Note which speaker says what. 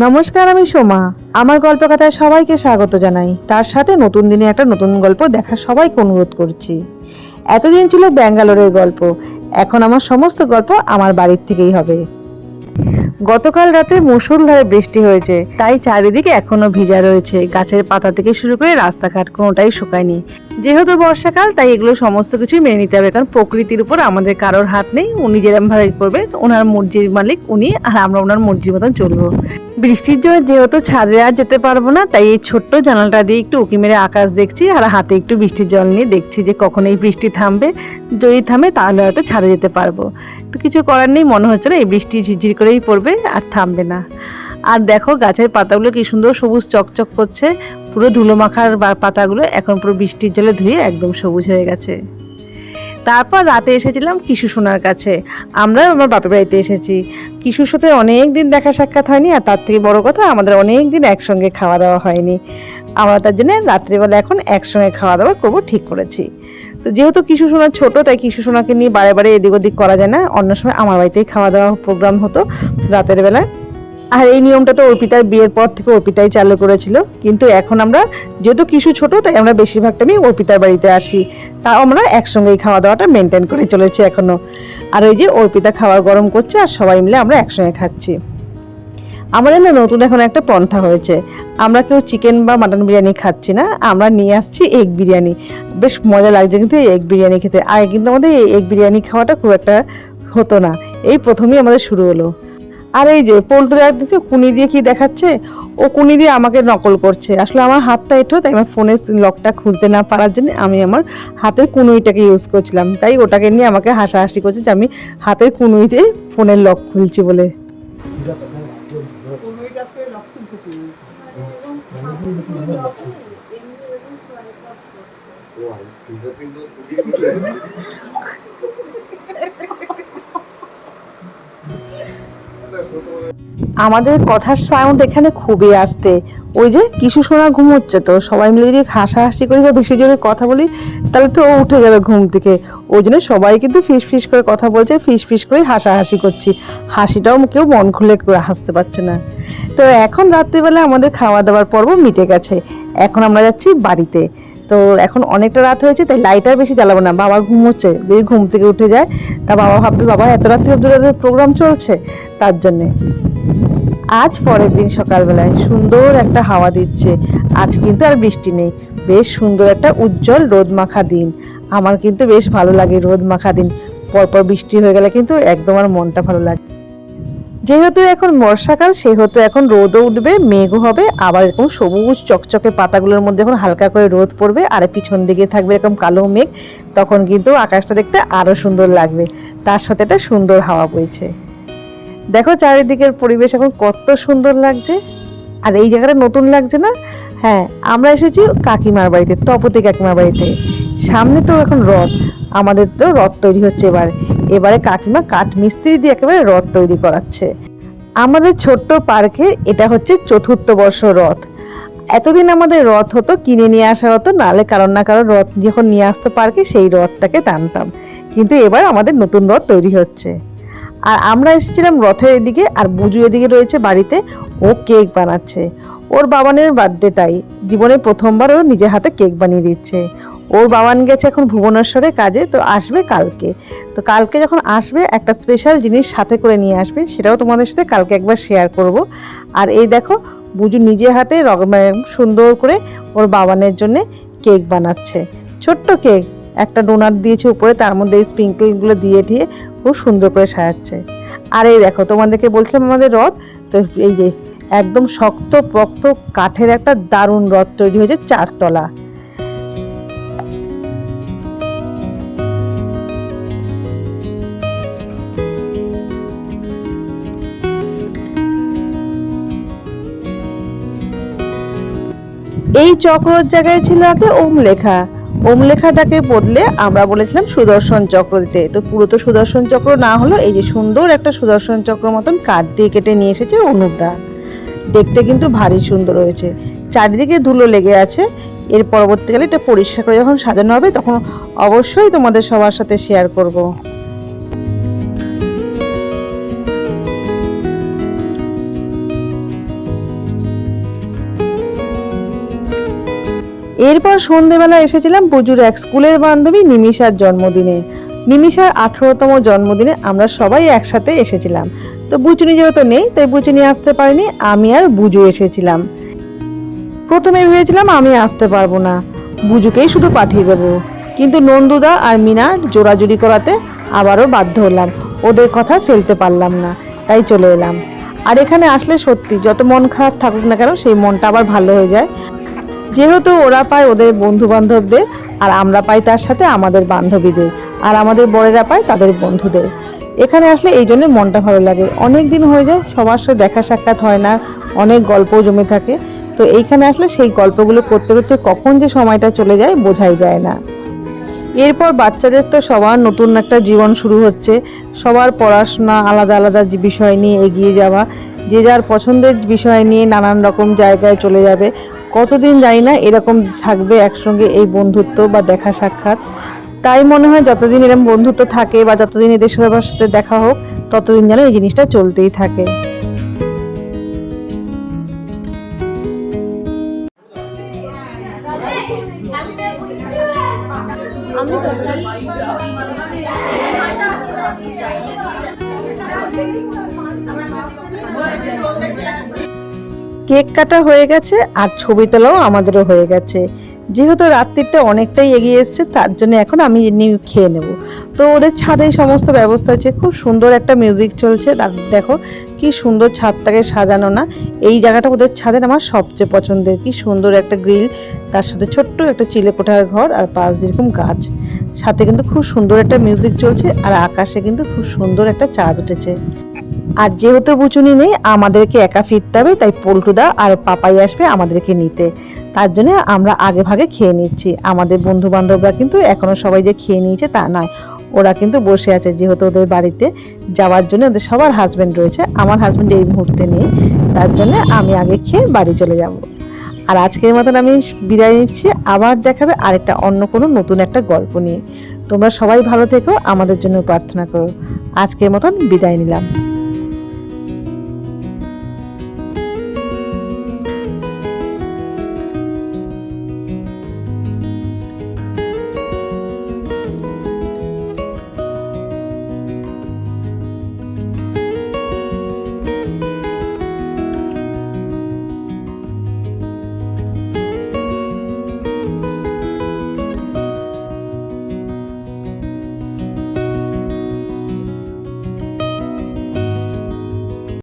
Speaker 1: নমস্কার, আমি সোমা। আমার গল্প কথায় সবাইকে স্বাগত জানাই। তার সাথে নতুন দিনে একটা নতুন গল্প দেখা সবাইকে অনুরোধ করছি। এতদিন ছিল ব্যাঙ্গালোরের গল্প। এখন আমার সমস্ত গল্প আমার বাড়ির থেকেই হবে। গতকাল রাতে মুষলধারে বৃষ্টি হয়েছে, তাই চারিদিকে এখনও ভিজা রয়েছে। গাছের পাতা থেকে শুরু করে রাস্তাঘাট কোনোটাই শুকায়নি। যেহেতু বর্ষাকাল, তাই এগুলো সমস্ত কিছুই মেনে নিতে হবে। কারণ প্রকৃতির উপর আমাদের কারোর হাত নেই, উনি যেরকম ভাবে করবে, ওনার মর্জির মালিক উনি, আর আমরা ওনার মর্জির মতন চলবো। বৃষ্টির জন্য যেহেতু ছাদে আর যেতে পারব না, তাই এই ছোট্ট জানালটা দিয়ে একটু উকি মেরে আকাশ দেখছি, আর হাতে একটু বৃষ্টির জল নিয়ে দেখছি যে কখন এই বৃষ্টি থামবে। যদি থামে, তাহলে হয়তো ছাদে যেতে পারব। তো কিছু করার নেই, মনে হচ্ছে না এই বৃষ্টি ঝিরঝির করেই পড়বে। আর থামবে না। আর দেখো গাছের পাতাগুলো কি সুন্দর সবুজ চকচক করছে। পুরো ধুলো মাখার পাতাগুলো এখন পুরো বৃষ্টির জলে ধুয়ে একদম সবুজ হয়ে গেছে। তারপর রাতে এসেছিলাম কিশু সোনার কাছে। আমরা আমার বাপের বাড়িতে এসেছি। কিশুর সাথে অনেক দিন দেখা সাক্ষাৎ হয়নি আর তার থেকে বড় কথা আমাদের অনেক দিন একসঙ্গে খাওয়া দাওয়া হয়নি। আমরা তার জন্য রাত্রিবেলা এখন একসঙ্গে খাওয়া দাওয়া করব ঠিক করেছি। তো যেহেতু কিশু সোনা ছোট, তাই কিশু সোনাকে নিয়ে বারে বারে এদিক ওদিক করা যায় না। অন্য সময় আমার বাড়িতেই খাওয়া দাওয়া প্রোগ্রাম হতো রাতের বেলা আর এই নিয়মটা তো অর্পিতার বিয়ের পর থেকে অর্পিতাই চালু করেছিল। কিন্তু এখন আমরা, যেহেতু কিছু ছোট, তাই আমরা বেশিরভাগ টাইমই অর্পিতার বাড়িতে আসি। তা আমরা একসঙ্গেই খাওয়া দাওয়াটা মেনটেন করে চলেছি এখনও আর ওই যে অর্পিতা খাবার গরম করছে, আর সবাই মিলে আমরা একসঙ্গে খাচ্ছি। আমাদের না নতুন এখন একটা পন্থা হয়েছে। আমরা কেউ চিকেন বা মাটন বিরিয়ানি খাচ্ছি না, আমরা নিয়ে আসছি এগ বিরিয়ানি। বেশ মজা লাগছে কিন্তু এই এগ বিরিয়ানি খেতে। আগে কিন্তু আমাদের এই এগ বিরিয়ানি খাওয়াটা খুব একটা হতো না। এই প্রথমেই আমাদের শুরু হলো। আর এই যে পোল্ট্রি দেখছ, কুনি দিয়ে কি দেখাচ্ছে? ও কুনি দিয়ে আমাকে নকল করছে। আসলে আমার হাতটা এঠো তাই আমার ফোনের লকটা খুলতে না পারার জন্য আমি আমার হাতের কুনুইটাকে ইউজ করছিলাম। তাই ওটাকে নিয়ে আমাকে হাসাহাসি করছে যে আমি হাতের কুনুই দিয়ে ফোনের লক খুলছি বলে। Why? Fingerprint was আমাদের কথার সাউন্ড এখানে খুবই আসতে ওই যে কিছু শোনা ঘুমোচ্ছে তো, সবাই মিলে যদি হাসাহাসি করি বা বেশি জোরে কথা বলি, তাহলে তো ও উঠে যাবে ঘুম থেকে। ওই জন্য সবাই কিন্তু ফিস ফিস করে কথা বলছে, ফিস ফিস করে হাসাহাসি করছি। হাসিটাও কেউ মন খুলে হাসতে পারছে না। তো এখন রাত্রিবেলা আমাদের খাওয়া দাওয়ার পর্ব মিটে গেছে। এখন আমরা যাচ্ছি বাড়িতে। তো এখন অনেকটা রাত হয়েছে, তাই লাইট আর বেশি জ্বালাবো না। বাবা ঘুমোচ্ছে, যদি ঘুম থেকে উঠে যায়। তা বাবা ভাববে, বাবা, এত রাত্রি অব্দি প্রোগ্রাম চলছে? তার জন্যে। আজ পরের দিন সকালবেলায় সুন্দর একটা হাওয়া দিচ্ছে। আজ কিন্তু আর বৃষ্টি নেই। বেশ সুন্দর একটা উজ্জ্বল রোদ মাখা দিন। আমার কিন্তু বেশ ভালো লাগে রোদ মাখা দিন। পরপর বৃষ্টি হয়ে গেলে কিন্তু একদম আর মনটা ভালো লাগে। যেহেতু এখন বর্ষাকাল, সেহেতু এখন রোদও উঠবে, মেঘও হবে, আবার এরকম সবুজ চকচকে পাতাগুলোর মধ্যে এখন হালকা করে রোদ পড়বে আর পিছন দিকে থাকবে এরকম কালো মেঘ, তখন কিন্তু আকাশটা দেখতে আরও সুন্দর লাগবে। তার সাথে একটা সুন্দর হাওয়া বইছে। দেখো চারিদিকের পরিবেশ এখন কত সুন্দর লাগছে। আর এই জায়গাটা নতুন লাগছে না? হ্যাঁ আমরা এসেছি কাকিমার বাড়িতে, তপতি কাকিমার বাড়িতে। সামনে তো এখন রথ, আমাদের তো রথ তৈরি হচ্ছে এবার। এবারে কাকিমা কাঠ মিস্ত্রি দিয়ে একেবারে রথ তৈরি করাচ্ছে। আমাদের ছোট্ট পার্কে এটা হচ্ছে চতুর্থ বর্ষ রথ। এতদিন আমাদের রথ হতো, কিনে নিয়ে আসা হতো, নালে কারণ না কারণ রথ যখন নিয়ে আসতো পার্কে, সেই রথটাকে টানতাম। কিন্তু এবার আমাদের নতুন রথ তৈরি হচ্ছে। আর আমরা এসেছিলাম রথের এদিকে আর বুজু এদিকে রয়েছে বাড়িতে। ও কেক বানাচ্ছে। ওর বাবানের বার্থডে তাই। জীবনে প্রথমবার ও নিজের হাতে কেক বানিয়ে দিচ্ছে। ওর বাবান গেছে এখন ভুবনেশ্বরে কাজে, তো আসবে কালকে। তো কালকে যখন আসবে, একটা স্পেশাল জিনিস সাথে করে নিয়ে আসবে, সেটাও তোমাদের সাথে কালকে একবার শেয়ার করব। আর এই দেখো, বুজু নিজে হাতে মানে সুন্দর করে ওর বাবানের জন্য কেক বানাচ্ছে। ছোট্ট কেক। একটা ডোনাট দিয়েছে উপরে, তার মধ্যে এই স্প্রিঙ্কেলগুলো দিয়ে দিয়ে খুব সুন্দর করে সাজাচ্ছে। আর এই দেখো, তোমাদেরকে বলছিলাম আমাদের রথ, তো এই যে একদম শক্ত পক্ত কাঠের একটা দারুণ রথ তৈরি হয়েছে চারতলা। এই চক্রর জায়গায় ছিল আগে ওম লেখা। ওম লেখাটাকে বদলে আমরা বলেছিলাম সুদর্শন চক্র দিতে তো পুরো তো সুদর্শন চক্র না হলো এই যে সুন্দর একটা সুদর্শন চক্র মতন কাঠ দিয়ে কেটে নিয়ে এসেছে অনুপদা। দেখতে কিন্তু ভারী সুন্দর হয়েছে। চারিদিকে ধুলো লেগে আছে। এর পরবর্তীকালে এটা পরিষ্কার করে যখন সাজানো হবে তখন অবশ্যই তোমাদের সবার সাথে শেয়ার করব। এরপর সন্ধেবেলা এসেছিলাম পুজোর এক স্কুলের বান্ধবী নিমিষার জন্মদিনে। নিমিষার আঠেরোতম জন্মদিনে আমরা সবাই একসাথে এসেছিলাম। তো বুচুনি যেহেতু নেই, তাই বুচুনি আসতে পারিনি, আমি আর বুজু এসেছিলাম। প্রথমে ভেবেছিলাম আমি আসতে পারব না, বুজুকেই শুধু পাঠিয়ে দেবো। কিন্তু নন্দুদা আর মিনার জোড়াজুড়ি করাতে আবারও বাধ্য হলাম, ওদের কথা ফেলতে পারলাম না, তাই চলে এলাম। আর এখানে আসলে সত্যি, যত মন খারাপ থাকুক না কেন, সেই মনটা আবার ভালো হয়ে যায়। যেহেতু ওরা পায় ওদের বন্ধু বান্ধবদের আর আমরা পাই তার সাথে আমাদের বান্ধবীদের, আর আমাদের বড়েরা পায় তাদের বন্ধুদের। এখানে আসলে এই জন্য মনটা ভালো লাগে। অনেক দিন হয়ে যায়, সবার সাথে দেখা সাক্ষাৎ হয় না, অনেক গল্পও জমে থাকে। তো এইখানে আসলে সেই গল্পগুলো করতে করতে কখন যে সময়টা চলে যায় বোঝাই যায় না। এরপর বাচ্চাদের তো সবার নতুন একটা জীবন শুরু হচ্ছে। সবার পড়াশোনা আলাদা আলাদা বিষয় নিয়ে এগিয়ে যাওয়া। যে যার পছন্দের বিষয় নিয়ে নানান রকম জায়গায় চলে যাবে। কতদিন জানি না এরকম থাকবে একসঙ্গে এই বন্ধুত্ব বা দেখা সাক্ষাৎ। তাই মনে হয় যতদিন এরকম বন্ধুত্ব থাকে বা যতদিন এদের সবার সাথে দেখা হোক, ততদিন যেন এই জিনিসটা চলতেই থাকে। কেক কাটা হয়ে গেছে আর ছবি তোলাও আমাদেরও হয়ে গেছে। যেহেতু রাত্রিটা অনেকটাই এগিয়ে এসছে, তার জন্য এখন আমি এমনি খেয়ে নেব। তো ওদের ছাদে সমস্ত ব্যবস্থা হচ্ছে। খুব সুন্দর একটা মিউজিক চলছে। দেখো, কি সুন্দর ছাদটাকে সাজানো না। এই জায়গাটা ওদের ছাদের আমার সবচেয়ে পছন্দের। কি সুন্দর একটা গ্রিল, তার সাথে ছোট্ট একটা চিলে কোঠার ঘর আর পাশ দিয়ে এরকম গাছ। সাথে কিন্তু খুব সুন্দর একটা মিউজিক চলছে আর আকাশে কিন্তু খুব সুন্দর একটা চাঁদ উঠেছে। আর যেহেতু বুচুনি নেই, আমাদেরকে একা ফিরতে হবে, তাই পল্টুদা আর পাপাই আসবে আমাদেরকে নিতে। তার জন্য আমরা আগে ভাগে খেয়ে নিচ্ছি। আমাদের বন্ধু বান্ধবরা কিন্তু এখনও সবাই যে খেয়ে নিয়েছে তা নয়। ওরা কিন্তু বসে আছে যেহেতু ওদের বাড়িতে। যাওয়ার জন্য ওদের সবার হাজবেন্ড রয়েছে। আমার হাজবেন্ড এই মুহূর্তে নেই। তার জন্য আমি আগে খেয়ে বাড়ি চলে যাব। আর আজকের মতন আমি বিদায় নিচ্ছি। আবার দেখাবে আরেকটা অন্য কোনো নতুন একটা গল্প নিয়ে। তোমরা সবাই ভালো থেকো। আমাদের জন্য প্রার্থনা করো। আজকের মতন বিদায় নিলাম।